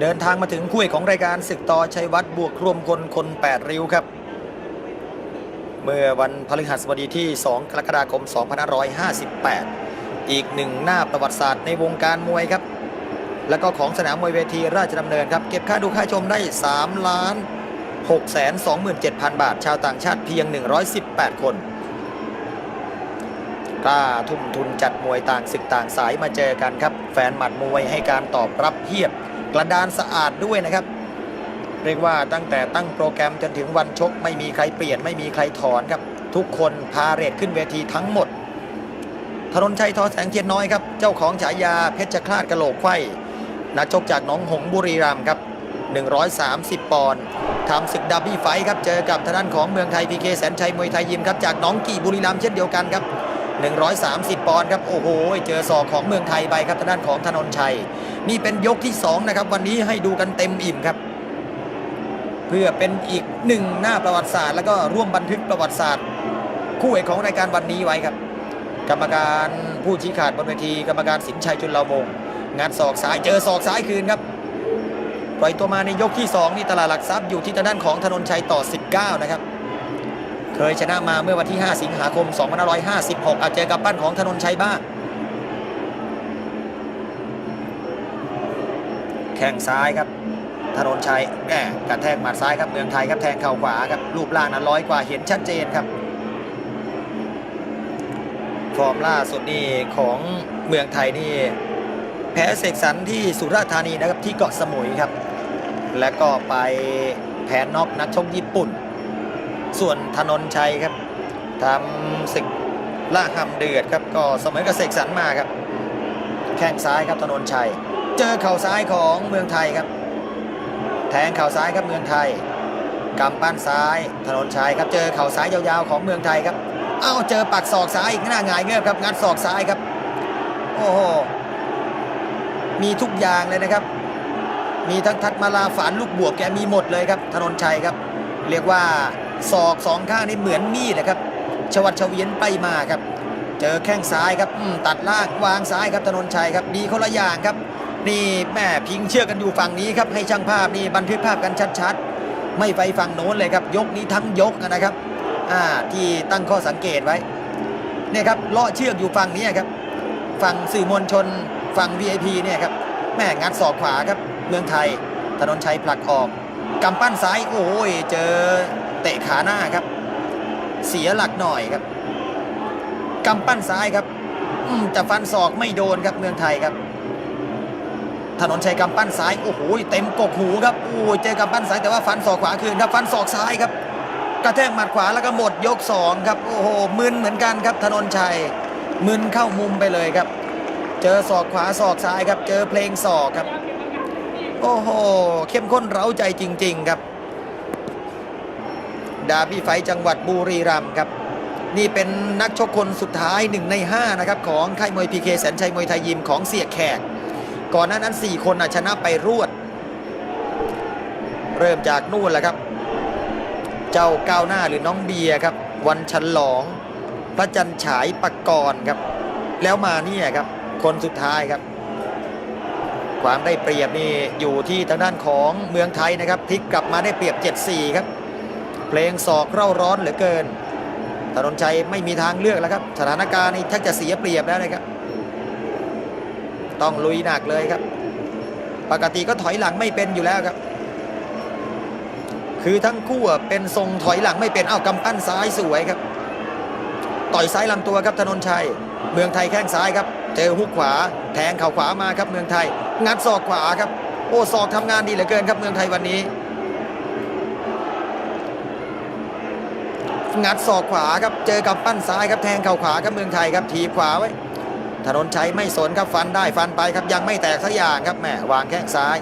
เดินทางมาถึงคู่เอกของรายการศึกต่อชัยวัฒน์บวกรวมคนคน 8 ริ้วครับ เมื่อวันพฤหัสบดีที่ 2 กรกฎาคม 2558 อีกหนึ่งหน้าประวัติศาสตร์ในวงการมวยครับ แล้วก็ของสนามมวยเวทีราชดำเนินครับ เก็บค่าดูค่าชมได้ 3 ล้าน 6 2 7 0 0 0 บาท ชาวต่างชาติเพียง 118 คนกล้าทุ่มทุนจัดมวยต่างศึกต่างสายมาเจอกันครับ แฟนหมัดมวยให้การตอบรับเพียบ กระดานสะอาดด้วยนะครับ เรียกว่าตั้งแต่ตั้งโปรแกรมจนถึงวันชก ไม่มีใครเปลี่ยนไม่มีใครถอนครับ ทุกคนพาเรทขึ้นเวทีทั้งหมดธนนชัยทอแสงเทียนน้อยครับ เจ้าของฉายาเพชรคลาดกะโหลกไขว้นักชกจากหนองหงส์บุรีรัมย์ครับ 130 ปอนด์ทำศึกดับบี้ไฟครับ เจอกับทางด้านของเมืองไทยพีเคแสนชัยมวยไทยยิมครับ จากหนองกี่บุรีรัมย์เช่นเดียวกันครับ 130 ปอนด์ครับ โอ้โห เจอศอกของเมืองไทยไปครับทางด้านของธนนชัย นี่เป็นยกที่ 2 นะครับ วันนี้ให้ดูกันเต็มอิ่มครับ เพื่อเป็นอีกหนึ่งหน้าประวัติศาสตร์ แล้วก็ร่วมบันทึกประวัติศาสตร์ คู่เอกของรายการวันนี้ไว้ครับ กรรมการผู้ชี้ขาดบนเวที กรรมการสินชัยจุลเราวงงัดศอกซ้ายเจอศอกซ้ายคืนครับปล่อยตัวมาในยกที่ 2 นี่ตลาดหลักทรัพย์อยู่ที่ทางด้านของธนนชัยต่อ 19 นะครับ เคยชนะมาเมื่อวันที่ 5 สิงหาคม 2556อาเจอกับบ้านของธนนชัยบ้างแข้งซ้ายครับธนนชัยแหมกระแทกหมัดซ้ายครับเมืองไทยครับแทงเข่าขวาครับรูปร่างนั้นร้อยกว่าเห็นชัดเจนครับฟอร์มล่าสุดนี่ของเมืองไทยนี่แพ้เสกสรรที่สุราษฎร์ธานีนะครับที่เกาะสมุยครับ และก็ไปแพ้น็อกนักชกญี่ปุ่น ส่วนธนนชัยครับทำศึกล่าหำเดือดครับก็เสมอกับเสกสรรมาครับ แข้งซ้ายครับธนนชัย เจอเข่าซ้ายของเมืองไทยครับ แทงเข่าซ้ายครับเมืองไทยกำปั้นซ้ายธนนชัยครับเจอเข่าซ้ายยาวๆของเมืองไทยครับ เอ้าเจอปักศอกซ้ายอีกหน้าหงายเงือบครับงัดศอกซ้ายครับ โอ้โหมีทุกอย่างเลยนะครับ มีทั้งทัดมาลาฝานลูกบวกแกมีหมดเลยครับธนนชัยครับ เรียกว่า ศอกสองข้างนี่เหมือนมีดนะครับ ชวัดเฉวียนไปมาครับ เจอแข้งซ้ายครับตัดล่างวางซ้ายครับธนนชัยครับดีคนละอย่างครับ นี่แม่พิงเชือกกันอยู่ฝั่งนี้ครับให้ช่างภาพนี่บันทึกภาพกันชัดๆ ไม่ไปฝั่งโน้นเลยครับ ยกนี้ทั้งยกนะครับอ่าที่ตั้งข้อสังเกตไว้เนี่ยครับเลาะเชือกอยู่ฝั่งนี้ครับฝั่งสื่อมวลชนฝั่ง VIP เนี่ยครับแม่งัดศอกขวาครับเมืองไทยธนนชัยผลักออกกำปั้นซ้ายโอ้ยเจอ เตะขาหน้าครับ เสียหลักหน่อยครับกำปั้นซ้ายครับอืมจะฟันศอกไม่โดนครับเมืองไทยครับ ถนนชัยกำปั้นซ้ายโอ้โหเต็มกกหูครับโอ้ยเจอกำปั้นซ้ายแต่ว่าฟันศอกขวาคืนครับ ฟันศอกซ้ายครับ กระแทกหมัดขวาแล้วก็หมดยกสองครับโอ้โหมึนเหมือนกันครับ ถนนชัยมึนเข้ามุมไปเลยครับ เจอศอกขวาศอกซ้ายครับ เจอเพลงศอกครับ โอ้โหเข้มข้นเร้าใจจริง ๆ ครับ ดาบี้ไฟจังหวัดบุรีรัมย์ครับ นี่เป็นนักชกคนสุดท้ายหนึ่งใน 5 นะครับ ของค่ายมวยพีเคแสนชัยมวยไทยยิมของเสียแขก ก่อนหน้านั้น 4 คนชนะไปรวด เริ่มจากนู่นแหละครับ เจ้าก้าวหน้าหรือน้องเบียร์ครับ วันฉลอง พระจันทร์ฉายปกรณ์ครับ แล้วมาเนี่ยครับ คนสุดท้ายครับความได้เปรียบนี่อยู่ที่ทางด้านของเมืองไทยนะครับพลิกกลับมาได้เปรียบ 7-4 ครับ เพลงศอกเร่าร้อนเหลือเกินถนนชัยไม่มีทางเลือกแล้วครับ สถานการณ์นี่แทบจะเสียเปรียบแล้วนะครับ ต้องลุยหนักเลยครับ ปกติก็ถอยหลังไม่เป็นอยู่แล้วครับ คือทั้งคู่เป็นทรงถอยหลังไม่เป็นอ้าวกำปั้นซ้ายสวยครับ ต่อยซ้ายลำตัวครับธนนชัย เมืองไทยแข้งซ้ายครับ เจอฮุกขวา แทงเข่าขวามาครับเมืองไทย งัดศอกขวาครับ โอ้ศอกทำงานดีเหลือเกินครับเมืองไทยวันนี้ งัดศอกขวาครับเจอกับปั้นซ้ายครับแทงเข่าขวาครับเมืองไทยครับทีขวาไว้ถนนชัยไม่สนครับฟันได้ฟันไปครับยังไม่แตกสักอย่างครับแหมวางแข้งซ้าย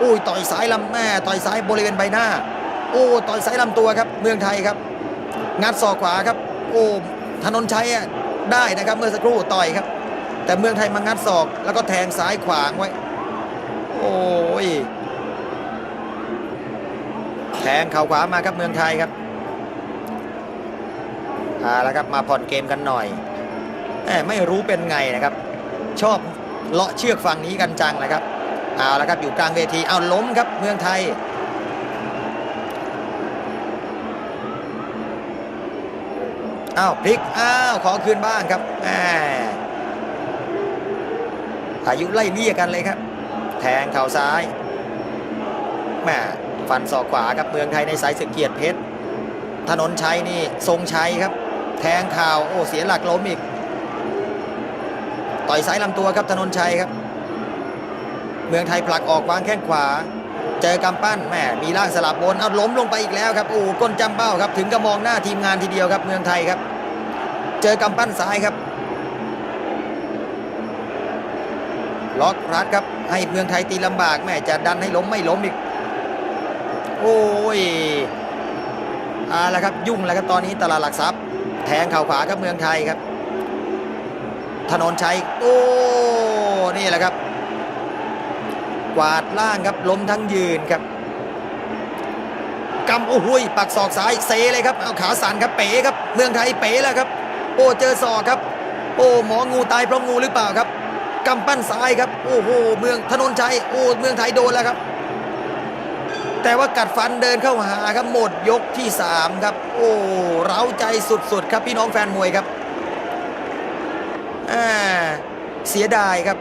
อุ้ยต่อยซ้ายลำแม่ต่อยซ้ายบริเวณใบหน้า โอ้ต่อยซ้ายลำตัวครับเมืองไทยครับ งัดศอกขวาครับ โอ้ถนนชัยอะได้นะครับเมื่อสักครู่ต่อยครับ แต่เมืองไทยมางัดศอกแล้วก็แทงซ้ายขวางไว้ โอ้ยแทงเข่าขวามาครับเมืองไทยครับ เอาละครับมาผ่อนเกมกันหน่อยแหมไม่รู้เป็นไงนะครับ ชอบเลาะเชือกฝั่งนี้กันจังนะครับเอาละครับอยู่กลางเวทีเอาล้มครับเมืองไทยอ้าวพลิกอ้าวขอคืนบ้างครับแหมอายุไล่เลี่ยกันเลยครับ แทงเข่าซ้ายแหมฟันศอกขวาครับเมืองไทยในสายสึกเกียรติเพชรถนนชัยนี่ทรงชัยครับ แทงข่าวโอ้เสียหลักล้มอีก ต่อยซ้ายลำตัวครับถนนชัยครับ เมืองไทยผลักออกวางแข้งขวา เจอกำปั้นแหมมีล่างสลับบนเอาล้มลงไปอีกแล้วครับโอ้ก้นจำเป้าครับถึงกับมองหน้าทีมงานทีเดียวครับ เมืองไทยครับ เจอกำปั้นซ้ายครับล็อกรัดครับให้เมืองไทยตีลำบากแม่จะดันให้ล้มไม่ล้มอีก โอ้ยอาละครับยุ่งแล้วครับตอนนี้ตลาดหลักทรัพย์ แทงเข่าขวาครับเมืองไทยครับ ถนนชัยโอ้นี่แหละครับ กวาดล่างครับล้มทั้งยืนครับกำโอ้โหยปักศอกซ้ายเซเลยครับเอาขาสั่นครับเป๋ครับ เมืองไทยเป๋แล้วครับ โอ้เจอศอกครับ โอ้หมองูตายเพราะงูหรือเปล่าครับกำปั้นซ้ายครับ โอ้โห เมืองถนนชัยโอ้เมืองไทยโดนแล้วครับ แต่ว่ากัดฟันเดินเข้าหาครับหมดยกที่สามครับ โอ้เร้าใจสุดๆ ครับพี่น้องแฟนมวยครับอ่าเสียดายครับ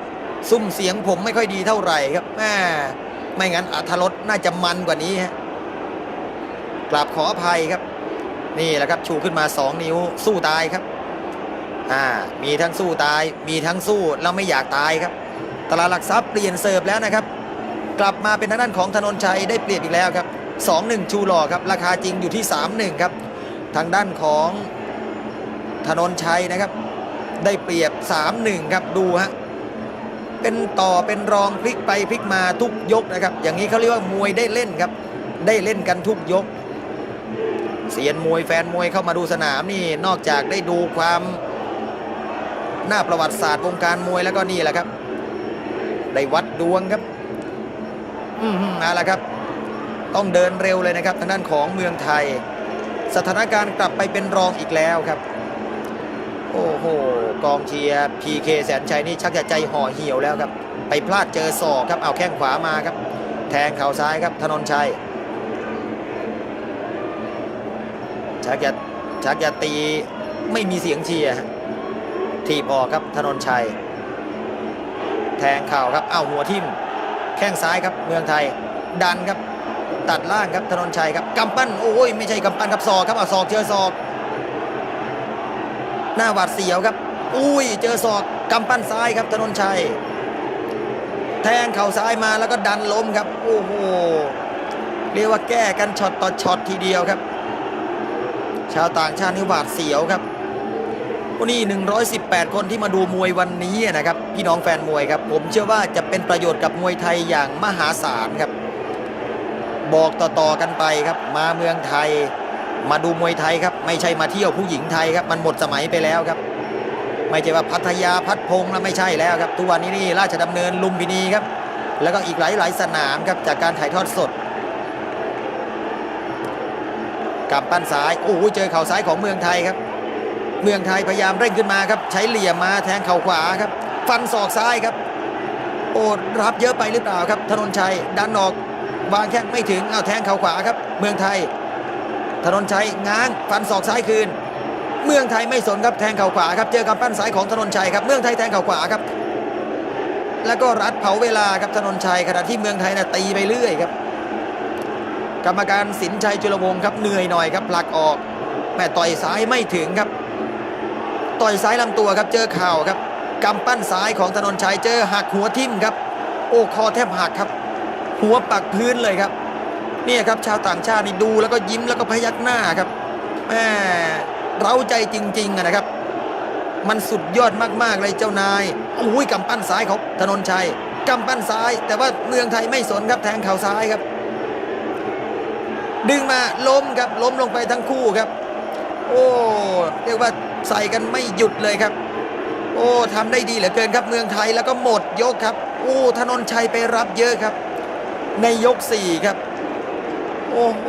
ซุ่มเสียงผมไม่ค่อยดีเท่าไหร่ครับแม่ไม่งั้นอัธรสน่าจะมันกว่านี้ฮะกราบขออภัยครับ นี่แหละครับชูขึ้นมา 2 นิ้วสู้ตายครับอ่ามีทั้งสู้ตาย มีทั้งสู้แล้วไม่อยากตายครับ ตลาดหลักทรัพย์เปลี่ยนเสิร์ฟแล้วนะครับ กลับมาเป็นทางด้านของธนนชัยได้เปรียบอีกแล้วครับ 2-1 ชูหล่อครับ ราคาจริงอยู่ที่ 3-1 ครับ ทางด้านของธนนชัยนะครับ ได้เปรียบ 3-1 ครับดูฮะเป็นต่อเป็นรองพลิกไปพลิกมาทุกยกนะครับ อย่างนี้เขาเรียกว่ามวยได้เล่นครับ ได้เล่นกันทุกยก เสียนมวยแฟนมวยเข้ามาดูสนามนี่นอกจากได้ดูความหน้าประวัติศาสตร์วงการมวยแล้วก็นี่แหละครับ ได้วัดดวงครับ เอาละครับ ต้องเดินเร็วเลยนะครับทางด้านของเมืองไทย สถานการณ์กลับไปเป็นรองอีกแล้วครับ โอ้โหกองเชียร์พีเคแสนชัยนี่ชักจะใจห่อเหี่ยวแล้วครับ ไปพลาดเจอศอกครับเอาแข้งขวามาครับ แทงเข่าซ้ายครับธนนชัยชักจะชักจะตีไม่มีเสียงเชียร์ทีบออกครับธนนชัย แทงเข่าครับเอาหัวทิ่ม แข้งซ้ายครับเมืองไทย ดันครับ ตัดล่างครับธนนชัยครับกำปั้นโอ้ยไม่ใช่กำปั้นครับศอกครับเอาศอกเจอศอก หน้าหวาดเสียวครับ อุ้ยเจอศอกกำปั้นซ้ายครับธนนชัย แทงเข่าซ้ายมาแล้วก็ดันล้มครับโอ้โหเรียกว่าแก้กันช็อตต่อช็อตทีเดียวครับ ชาวต่างชาตินี่หวาดเสียวครับ นนี้118 คนที่มาดูมวยวันนี้นะครับ พี่น้องแฟนมวยครับ ผมเชื่อว่าจะเป็นประโยชน์กับมวยไทยอย่างมหาศาลครับ บอกต่อๆกันไปครับ มาเมืองไทย มาดูมวยไทยครับ ไม่ใช่มาเที่ยวผู้หญิงไทยครับ มันหมดสมัยไปแล้วครับ ไม่ใช่ว่าพัทยาพัดพงษ์แล้วไม่ใช่แล้วครับทุกวันนี้นี่ราชดำเนินลุมพินีครับ แล้วก็อีกหลายๆสนามครับจากการถ่ายทอดสดกำปั้นซ้ายโอ้โหเจอเข่าซ้ายของเมืองไทยครับ เมืองไทยพยายามเร่งขึ้นมาครับ ใช้เหลี่ยมมาแทงเข่าขวาครับ ฟันศอกซ้ายครับ โอ้รับเยอะไปหรือเปล่าครับ ธนนชัยดันออกวางแข้งไม่ถึงเอาแทงเข่าขวาครับ เมืองไทย ธนนชัยง้าง ฟันศอกซ้ายคืน เมืองไทยไม่สนครับแทงเข่าขวาครับเจอกำปั้นซ้ายของธนนชัยครับเมืองไทยแทงเข่าขวาครับ แล้วก็รัดเผาเวลาครับธนนชัยขณะที่เมืองไทยน่ะตีไปเรื่อยครับ กรรมการสินชัยจุลวงศ์ครับเหนื่อยหน่อยครับผลักออกแม่ต่อยซ้ายไม่ถึงครับ ต่อยซ้ายลำตัวครับเจอเข่าครับกำปั้นซ้ายของธนนชัยเจอหักหัวทิ่มครับ โอ้คอแทบหักครับ หัวปักพื้นเลยครับเนี่ยครับชาวต่างชาตินี่ดูแล้วก็ยิ้มแล้วก็พยักหน้าครับแม่เร้าใจจริงๆนะครับ มันสุดยอดมากๆเลยเจ้านายอุ้ยกำปั้นซ้ายของธนนชัยกำปั้นซ้าย แต่ว่าเมืองไทยไม่สนครับแทงเข่าซ้ายครับ ดึงมาล้มครับล้มลงไปทั้งคู่ครับ โอ้เรียกว่าใส่กันไม่หยุดเลยครับ โอ้ทำได้ดีเหลือเกินครับเมืองไทยแล้วก็หมดยกครับโอ้ธนนชัยไปรับเยอะครับ ในยกสี่ครับ โอ้โห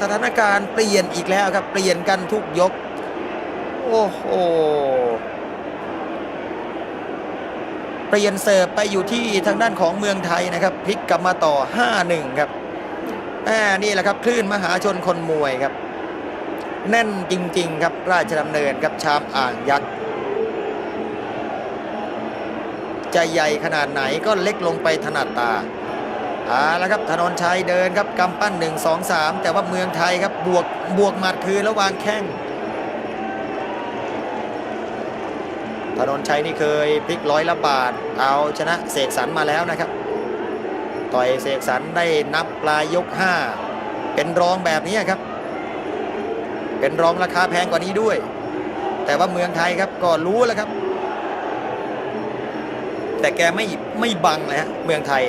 สถานการณ์เปลี่ยนอีกแล้วครับ เปลี่ยนกันทุกยก โอ้โหปลี่ยนเสิร์ฟไปอยู่ที่ทางด้านของเมืองไทยนะครับพลิกกลับมาต่อ 5-1 ครับแหมนี่แหละครับ คลื่นมหาชนคนมวยครับ แน่นจริง ๆ ครับ ราชดำเนินครับชามอ่างยักษ์จะใหญ่ขนาดไหนก็เล็กลงไปถนัดตาเอาละครับธนนชัยเดินครับกำปั้น 1 2 3 แต่ว่าเมืองไทยครับบวกบวกหมัดคืนแล้ววางแข้งธนนชัยนี่เคยพลิกร้อยละบาท เอาชนะเสกสรรมาแล้วนะครับ ต่อยเสกสรรได้นับปลายยก 5 เป็นรองแบบนี้ครับ เป็นรองราคาแพงกว่านี้ด้วย แต่ว่าเมืองไทยครับก็รู้แล้วครับ แต่แกไม่ไม่บังเลยฮะเมืองไทย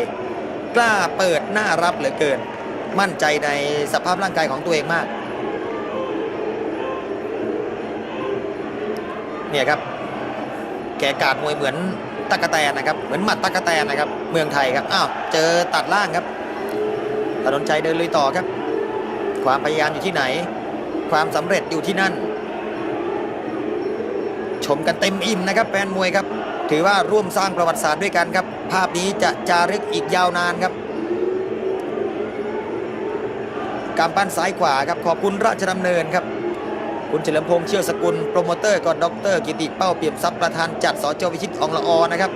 กล้าเปิดหน้ารับเหลือเกิน มั่นใจในสภาพร่างกายของตัวเองมาก เนี่ยครับ แกกาดมวยเหมือนตะกะแตนนะครับ เหมือนหมัดตะกะแตนนะครับ เมืองไทยครับอ้าวเจอตัดล่างครับถนนชัยเดินลุยต่อครับ ความพยายามอยู่ที่ไหน ความสำเร็จอยู่ที่นั่น ชมกันเต็มอิ่มนะครับแฟนมวยครับ ถือว่าร่วมสร้างประวัติศาสตร์ด้วยกันครับ ภาพนี้จะจารึกอีกยาวนานครับกำปั้นซ้ายขวาครับขอบคุณราชดำเนินครับ คุณเฉลิมพงษ์เชี่ยวสกุลโปรโมเตอร์ก็ดรกิติเป้าเปี่ยมทรัพย์ประธานจัดสจวิชิตอองละออนะครับ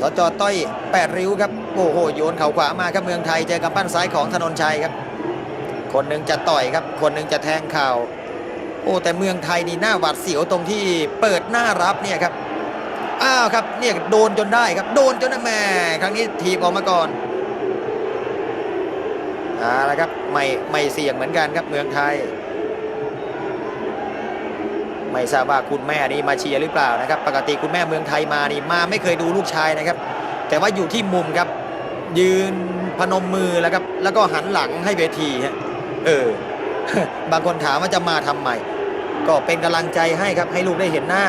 สจต้อยแปดริ้วครับ โอ้โห โยนเข่าขวามาครับเมืองไทย เจอกำปั้นซ้ายของธนนชัยครับ คนหนึ่งจะต่อยครับ คนหนึ่งจะแทงเข่าโอ้แต่เมืองไทยนี่หน้าหวาดเสียวตรงที่เปิดหน้ารับเนี่ยครับอ้าวครับเนี่ยโดนจนได้ครับ โดนจนได้แม่ครั้งนี้ทีบออกมาก่อนเอาละครับไม่ไม่เสี่ยงเหมือนกันครับเมืองไทย ไม่ทราบว่าคุณแม่นี่มาเชียร์หรือเปล่านะครับ ปกติคุณแม่เมืองไทยมานี่มาไม่เคยดูลูกชายนะครับ แต่ว่าอยู่ที่มุมครับ ยืนพนมมือแล้วครับแล้วก็หันหลังให้เวทีฮะ เออ บางคนถามว่าจะมาทำไมก็เป็นกำลังใจให้ครับ ให้ลูกได้เห็นหน้า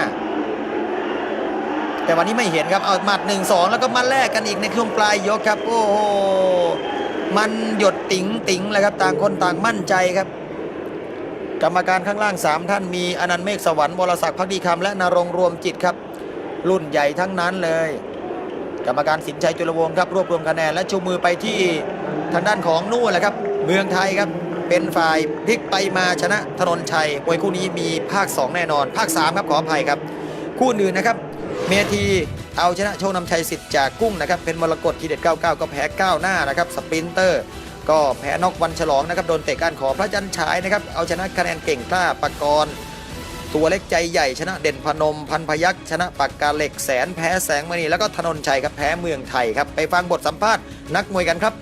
แต่วันนี้ไม่เห็นครับ เอาหมัดหนึ่งสองแล้วก็มาแลกกันอีกในช่วงปลายยกครับ โอ้โห มันหยดติ๋งติ๋งเลยครับ ต่างคนต่างมั่นใจครับ กรรมการข้างล่าง 3 ท่านมีอนันต์เมฆสวรรค์วรศักดิ์พักดีคำและนรงรวมจิตครับ รุ่นใหญ่ทั้งนั้นเลยกรรมการสินชัยจุลวงศ์ครับรวบรวมคะแนนและชูมือไปที่ทางด้านของนู่นแหละครับ เมืองไทยครับ เป็นฝ่ายพลิกไปมาชนะถนนชัยมวยคู่นี้มีภาค 2 แน่นอน ภาค 3 ครับขออภัยครับ คู่อื่นนะครับ เมทีเอาชนะโชคนำชัยสิทธิ์จากกุ้งนะครับเป็นมรกตทีเด็ด 99 ก็แพ้ก้าวหน้านะครับสปรินเตอร์ ก็แพ้นอกวันฉลองนะครับโดนเตะก้านขอพระจันทร์ฉายนะครับเอาชนะคะแนนเก่งกล้าปากรตัวเล็กใจใหญ่ชนะเด่นพนมพันพยักษ์ชนะปากกาเหล็กแสนแพ้แสงมณีแล้วก็ธนนชัยครับแพ้เมืองไทยครับไปฟังบทสัมภาษณ์นักมวยกันครับ